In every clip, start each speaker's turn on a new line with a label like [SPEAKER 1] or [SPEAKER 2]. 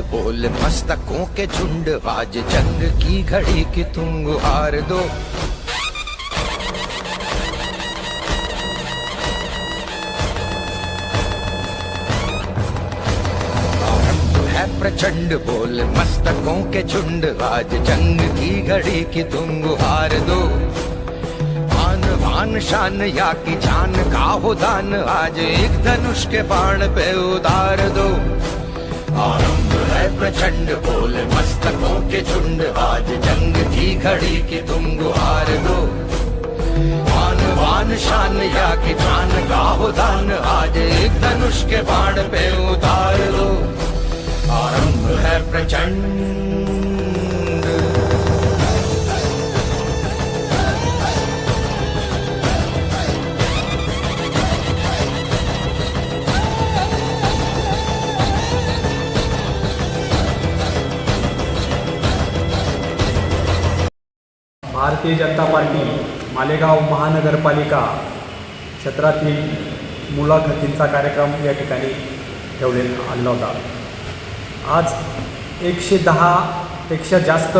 [SPEAKER 1] बोल मस्तकों के झुंड आज जंग की घड़ी की तुम हार दो। है प्रचंड बोल मस्तकों के झुंड आज जंग की घड़ी की तुम हार दो। आन भान शान या की जान का हो दान आज एक धनुष के बाण पे उतार दो। आरंभ है प्रचंड बोल मस्तकों के झुंड आज जंग की घड़ी के तुम गुहार हो। दो मान वान शान या की जान गाहो दान आज एक धनुष के बाण पे उतार दो आरंभ है प्रचंड
[SPEAKER 2] भारतीय जनता पार्टी मालेगाव महानगरपालिका क्षेत्रातील मुलाखतींचा कार्यक्रम या ठिकाणी ठेवले आणला होता. आज एकशे दहापेक्षा जास्त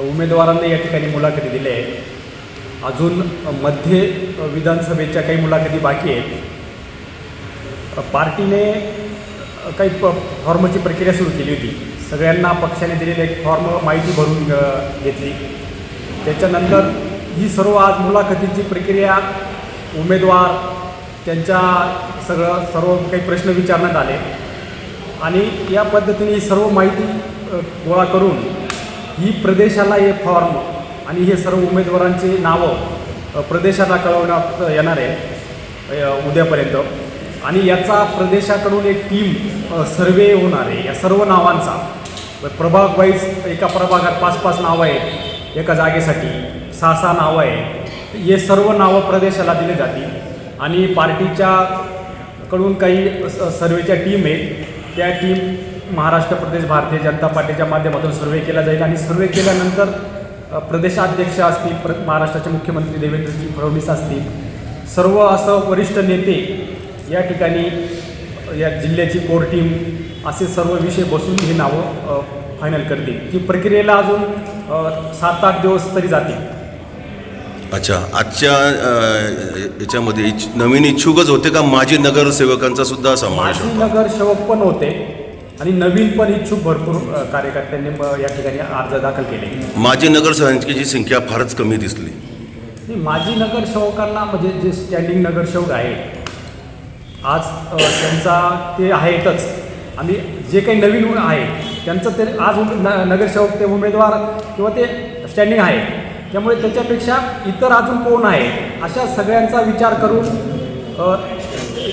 [SPEAKER 2] उमेदवारांना या ठिकाणी मुलाखती दिल्या आहेत. अजून मध्य विधानसभेच्या काही मुलाखती बाकी आहेत. पार्टीने काही प फॉर्मची प्रक्रिया सुरू केली होती. सगळ्यांना पक्षाने दिलेले एक फॉर्म माहिती भरून घेतली. त्याच्यानंतर ही सर्व आज मुलाखतीची प्रक्रिया उमेदवार त्यांच्या सगळं सर्व काही प्रश्न विचारण्यात आले. आणि या पद्धतीने ही सर्व माहिती गोळा करून ही प्रदेशाला हे फॉर्म आणि हे सर्व उमेदवारांची नावं प्रदेशाला कळवण्यात येणार आहे उद्यापर्यंत. आणि याचा प्रदेशाकडून एक टीम सर्वे होणार आहे. या सर्व नावांचा. प्रभाग वाईज एका प्रभागात पाच पाच नावं आहेत. एका जागेसाठी सहा सहा नावं आहे हे सर्व नावं प्रदेशाला दिले जातील. आणि पार्टीच्या कडून काही स- सर्वेच्या टीम आहेत. त्या टीम महाराष्ट्र प्रदेश भारतीय जनता पार्टीच्या माध्यमातून सर्वे केला जाईल. आणि सर्वे केल्यानंतर प्रदेशाध्यक्ष असतील प्र महाराष्ट्राचे मुख्यमंत्री देवेंद्रजी फडणवीस असतील सर्व असं वरिष्ठ नेते या ठिकाणी या जिल्ह्याची कोर टीम असे सर्व विषय बसून ही नावं फायनल करतील. ती प्रक्रियेला अजून सात आठ दिवस तरी जातील.
[SPEAKER 3] अच्छा आजच्या अ, याच्यामध्ये इच्छ- नवीन इच्छुकच होते का? माजी नगरसेवकांचा सुद्धा समावेश
[SPEAKER 2] माजी
[SPEAKER 3] होता?
[SPEAKER 2] नगरसेवक पण होते आणि नवीन पण इच्छुक भरपूर अ, कार्यकर्त्यांनी अ, या ठिकाणी अर्ज दाखल केले.
[SPEAKER 3] माजी नगरसेवकांची संख्या फारच कमी दिसली.
[SPEAKER 2] आणि माजी नगरसेवकांना म्हणजे जे स्टँडिंग नगरसेवक आहेत आज अ, त्यांचा ते आहेतच. आणि जे काही नवीन आहे त्यांचं ते आज न नगरसेवक ते उमेदवार किंवा ते स्टँडिंग आहे त्यामुळे त्याच्यापेक्षा इतर अजून कोण आहे अशा सगळ्यांचा विचार करून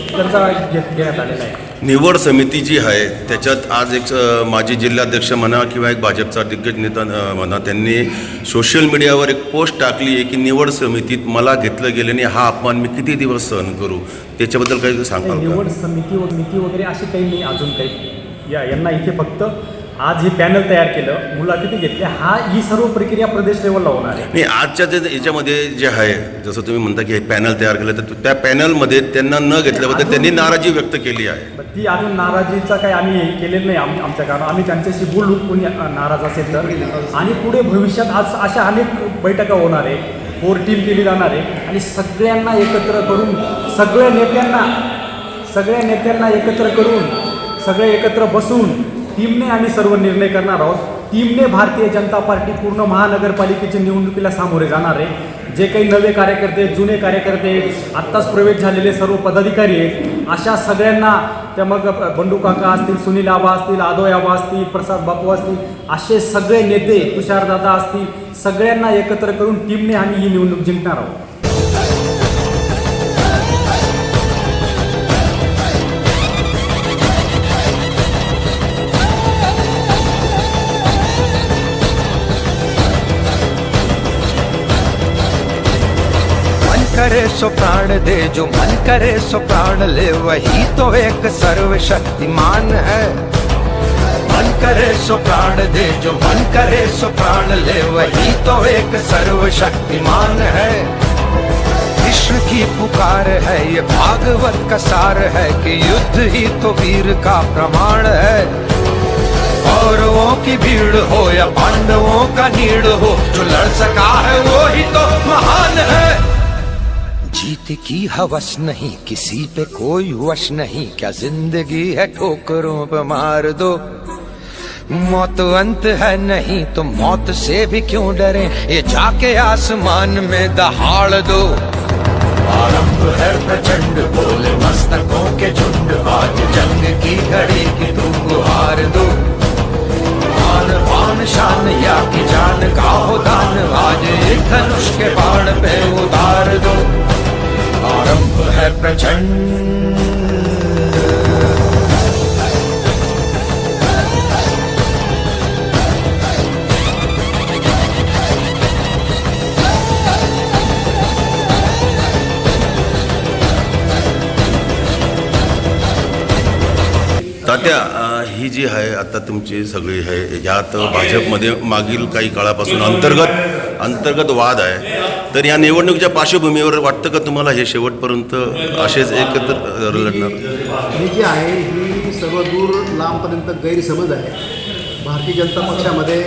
[SPEAKER 2] त्यांचा घे घेण्यात आलेला आहे.
[SPEAKER 3] निवड समिती जी आहे त्याच्यात आज एक माजी जिल्हाध्यक्ष म्हणा किंवा एक भाजपचा दिग्गज नेता म्हणा त्यांनी सोशल मीडियावर एक पोस्ट टाकली आहे की निवड समितीत मला घेतलं गेल्याने हा अपमान मी किती दिवस सहन करू? त्याच्याबद्दल काही सांगाल
[SPEAKER 2] निवड समिती वगैरे असे काही नाही अजून काही. या यांना इथे फक्त आज हे पॅनल तयार केलं मुलाखती घेतल्या हा ही सर्व प्रक्रिया प्रदेश लेवलला होणार आहे.
[SPEAKER 3] नाही आजच्या जे याच्यामध्ये जे आहे जसं तुम्ही म्हणता की हे पॅनल तयार केलं तर त्या पॅनलमध्ये त्यांना न घेतल्याबद्दल त्यांनी नाराजी व्यक्त केली आहे.
[SPEAKER 2] पण ती अजून नाराजीचा काही आम्ही हे केलेलं नाही आम आमच्या कारण आम्ही त्यांच्याशी बोलू कोणी नाराज असेल तर. आणि पुढे भविष्यात आज अशा अनेक बैठका होणार आहे कोर टीम केली जाणार आहे आणि सगळ्यांना एकत्र करून सगळ्या नेत्यांना सगळ्या नेत्यांना एकत्र करून सगळे एकत्र बसून टीमने आम्ही सर्व निर्णय करणार आहोत. टीमने भारतीय जनता पार्टी पूर्ण महानगरपालिकेच्या निवडणुकीला सामोरे जाणार आहे. जे काही नवे कार्यकर्ते आहेत, जुने कार्यकर्ते आहेत, आत्ताच प्रवेश झालेले सर्व पदाधिकारी आहेत अशा सगळ्यांना त्या मग बंडू काका असतील सुनील आबा असतील आदोय आबा असतील प्रसाद बापू असतील असे सगळे नेते तुषारदादा असतील सगळ्यांना एकत्र करून टीमने आम्ही ही निवडणूक जिंकणार आहोत.
[SPEAKER 1] करे सो प्राण दे, जो मन करे सो प्राण ले, वही तो एक सर्वशक्तिमान है। मन करे सो प्राण दे, जो मन करे सो प्राण ले, वही तो एक सर्वशक्तिमान है। कृष्ण की पुकार है, ये भागवत का सार है कि युद्ध ही तो वीर का प्रमाण है। कौरवों की भीड़ हो या पांडवों का नीड़ हो, जो लड़ सका है वो ही तो महान है। जीत की हवस नहीं, किसी पे कोई वश नहीं। क्या ज़िंदगी है ठोकरों पे मार दो। मौत अंत है नहीं तो मौत से भी क्यों डरे? ये जाके आसमान में दहाड़ दो। आरंभ है प्रचंड, बोले मस्तकों के झुंड। आज जंग की घड़ी की तुम गुहार दो। आन पान शान, या की जान का हो दान। आज एक धनुष के बाण पे उतार दो। आरंभ है प्रचंड।
[SPEAKER 3] तात्या ही जी आहे आता तुमची सगळी आहे यात भाजपमध्ये मागील काही काळापासून अंतर्गत अंतर्गत वाद आहे. तर या निवडणुकीच्या पार्श्वभूमीवर वाटतं का तुम्हाला हे शेवटपर्यंत असेच एकत्र लढणार?
[SPEAKER 4] ही जी आहे ही सर्व दूर लांबपर्यंत गैरसमज आहे. भारतीय जनता पक्षामध्ये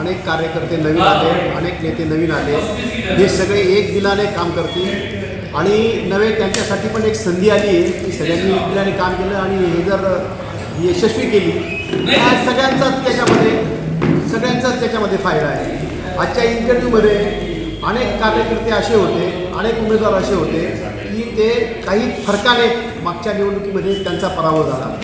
[SPEAKER 4] अनेक कार्यकर्ते नवीन आले अनेक नेते नवीन आले. हे सगळे एक दिलाने काम करतील. आणि नवे त्यांच्यासाठी पण एक संधी आली आहे की सगळ्यांनी एक दिलाने काम केलं आणि हे जर यशस्वी केली तर सगळ्यांचाच त्याच्यामध्ये सगळ्यांचाच त्याच्यामध्ये फायदा आहे. आजच्या इंटरव्ह्यूमध्ये अनेक कार्यकर्ते असे होते अनेक उमेदवार असे होते की ते काही फरकाने मागच्या निवडणुकीमध्ये त्यांचा पराभव झाला.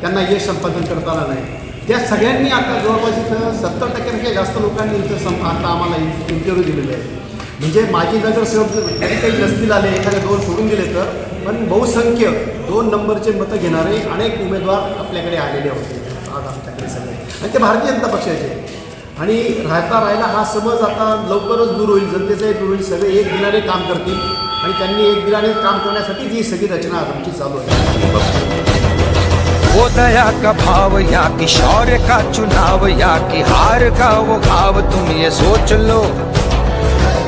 [SPEAKER 4] त्यांना यश संपादन करता आलं नाही. त्या सगळ्यांनी आता जवळपास इथं सत्तर टक्क्यापेक्षा जास्त लोकांनी इथं सं आता आम्हाला इंटरव्ह्यू दिलेले आहे म्हणजे माजी नगरसेवक जरी काही नसतील आले एखादे दोन सोडून दिले तर पण बहुसंख्य दोन नंबरचे मतं घेणारे अनेक उमेदवार आपल्याकडे आलेले होते. आज आमच्याकडे सगळे. आणि ते भारतीय जनता पक्षाचे. आहे. आणि राहता राहिला हा समज आता लवकरच दूर होईल. जनतेचाही दूर होईल. सगळे एक दिलाने काम करतील. आणि त्यांनी एक दिलाने काम करण्यासाठी जी सगळी रचना आमची चालू आहे.
[SPEAKER 1] वो दया का भाव या की शौर्य का चुनाव या की हार का वो भाव तुम ये सोच लो।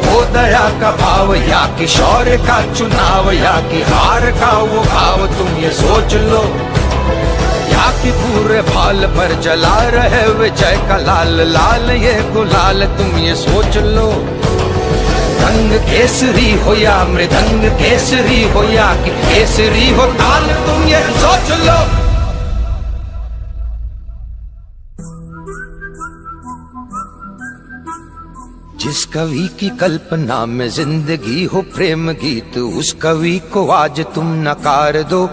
[SPEAKER 1] वो दया का भाव या की शौर्य का चुनाव या की हार का वो भाव तुम ये सोच लो। या कि पूरे भाल पर जला रहे विजय का लाल लाल ये गुलाल, तुम ये सोच लो। रंग केसरी हो या मृदंग केसरी हो या कि केसरी हो ताल, तुम ये सोच लो। जिस कवि की कल्पना में ज़िंदगी हो प्रेम गीत, उस कवि को आज तुम नकार दो।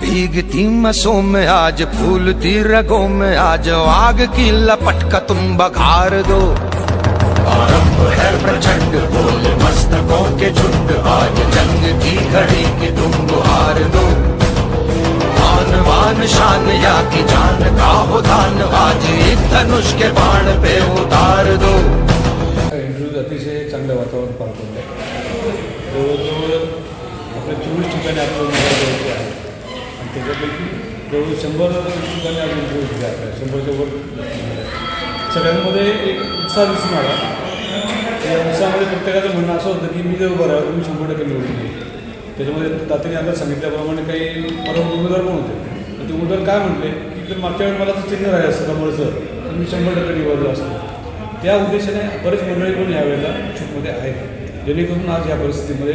[SPEAKER 1] भीगती मसों में, आज फूलती रगों में, आज आग की लपट का तुम बघार दो। आरंभ है प्रचंड, बोल मस्तकों के झुंड, आज जंग की घड़ी की तुम गुहार दो। मान मान शान या की जान का हो दान, आज एक धनुष के बाण पे उतार दो।
[SPEAKER 5] इंटरव्ह्यूज अतिशय चांगलं वातावरण पार पडलं जवळजवळ आपल्या चोवीस ठिकाणी आपलं त्याच्यापैकी जवळ शंभर ठिकाणी आज इंटरव्ह्यू दिले आपल्या शंभरच्या वर सगळ्यांमध्ये एक उत्साह दिसून आला. त्या उत्साहामध्ये प्रत्येकाचं म्हणणं असं होतं की मी जर उभं राहिलो तुम्ही शंभर टक्के निवडून येईल त्याच्यामध्ये तात्याने आता सांगितल्याप्रमाणे काही परत उमेदवार पण होते. तर ते उमेदवार काय म्हटले? की जर मागच्या वेळी मला तर चिन्ह राहिलं असतं कमळचं तर मी शंभर टक्के निवडलं असतं. त्या उद्देशाने बरेच मंडळी पण यावेळेला इच्छुकमध्ये आहेत. जेणेकरून आज या परिस्थितीमध्ये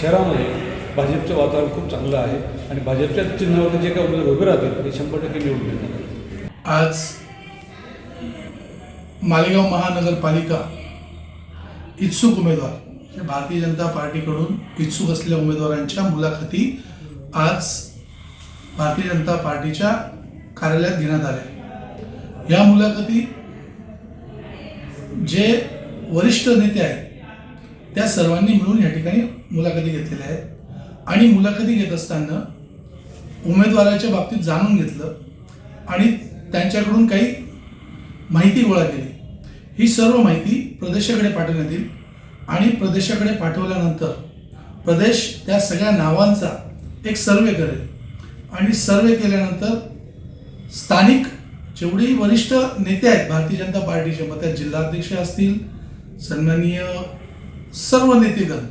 [SPEAKER 5] शहरामध्ये भाजपचं वातावरण खूप चांगलं आहे आणि भाजपच्या चिन्हावर जे काही उमेदवार उभे राहतील ते शंभर टक्के निवडून येणार
[SPEAKER 6] आज मालेगाव महानगरपालिका इच्छुक उमेदवार म्हणजे भारतीय जनता पार्टीकडून इच्छुक असलेल्या उमेदवारांच्या मुलाखती आज भारतीय जनता पार्टीच्या कार्यालयात घेण्यात आल्या. या मुलाखती जे वरिष्ठ नेते आहेत त्या सर्वांनी मिळून या ठिकाणी मुलाखती घेतलेल्या आहेत. आणि मुलाखती घेत असताना उमेदवाराच्या बाबतीत जाणून घेतलं आणि त्यांच्याकडून काही माहिती गोळा केली. ही सर्व माहिती प्रदेशाकडे पाठवण्यात येईल आणि प्रदेशाकडे पाठवल्यानंतर प्रदेश त्या सगळ्या नावांचा एक सर्वे करेल. आणि सर्वे केल्यानंतर स्थानिक जेवढेही वरिष्ठ नेते आहेत भारतीय जनता पार्टीचे मग त्या जिल्हाध्यक्ष असतील सन्माननीय सर्व नेतेगण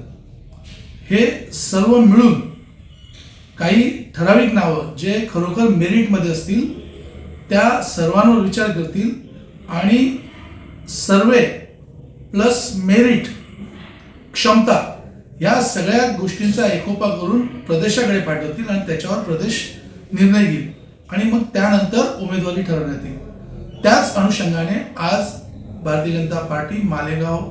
[SPEAKER 6] हे सर्व मिळून काही ठराविक नावं जे खरोखर मेरिटमध्ये असतील त्या सर्वांवर विचार करतील आणि सर्वे प्लस मेरिट क्षमता या सगळ्या गोष्टींचा एकोपा करून प्रदेशाकडे पाठवतील आणि त्याच्यावर प्रदेश निर्णय घेईल. आणि मग त्यानंतर उमेदवारी ठरवण्यात येईल. त्याच अनुषंगाने आज भारतीय जनता पार्टी मालेगाव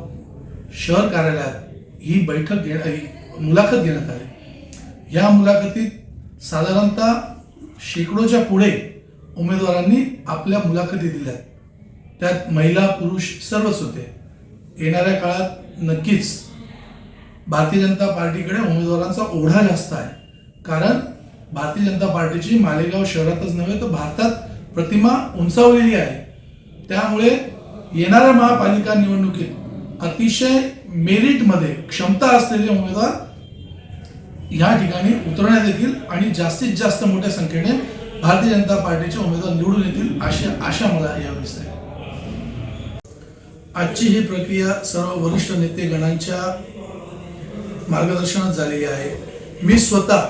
[SPEAKER 6] शहर कार्यालयात ही बैठक घेणार मुलाखत घेण्यात आली. या मुलाखतीत साधारणतः शेकडोच्या पुढे उमेदवारांनी आपल्या मुलाखती दिल्या. त्यात महिला पुरुष सर्वच होते. येणाऱ्या काळात नक्कीच भारतीय जनता पार्टीकडे उमेदवारांचा ओढा जास्त आहे. कारण भारतीय जनता पार्टीची मालेगाव शहरातच नव्हे तर भारतात प्रतिमा उंचावलेली आहे. त्यामुळे येणाऱ्या महापालिका निवडणुकीत अतिशय मेरिटमध्ये क्षमता असलेले उमेदवार या ठिकाणी उतरण्यात येतील आणि जास्तीत जास्त मोठ्या संख्येने भारतीय जनता पार्टीचे उमेदवार निवडून येतील अशी आशा मला यावेळी आहे. आजची ही प्रक्रिया सर्व वरिष्ठ नेतेगणांच्या मार्गदर्शनात झालेली आहे. मी स्वतः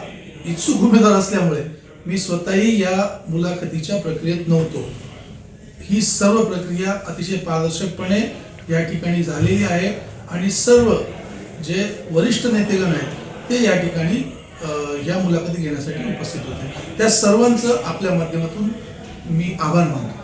[SPEAKER 6] इच्छुक उमेदवार असल्यामुळे मी स्वतःही या मुलाखतीच्या प्रक्रियेत नव्हतो. ही सर्व प्रक्रिया अतिशय पारदर्शकपणे या ठिकाणी झालेली आहे आणि सर्व जे वरिष्ठ नेतेगण आहेत ते या ठिकाणी या मुलाखती घेण्यासाठी उपस्थित होते. त्या सर्वांचं आपल्या माध्यमातून मी आभार मानतो.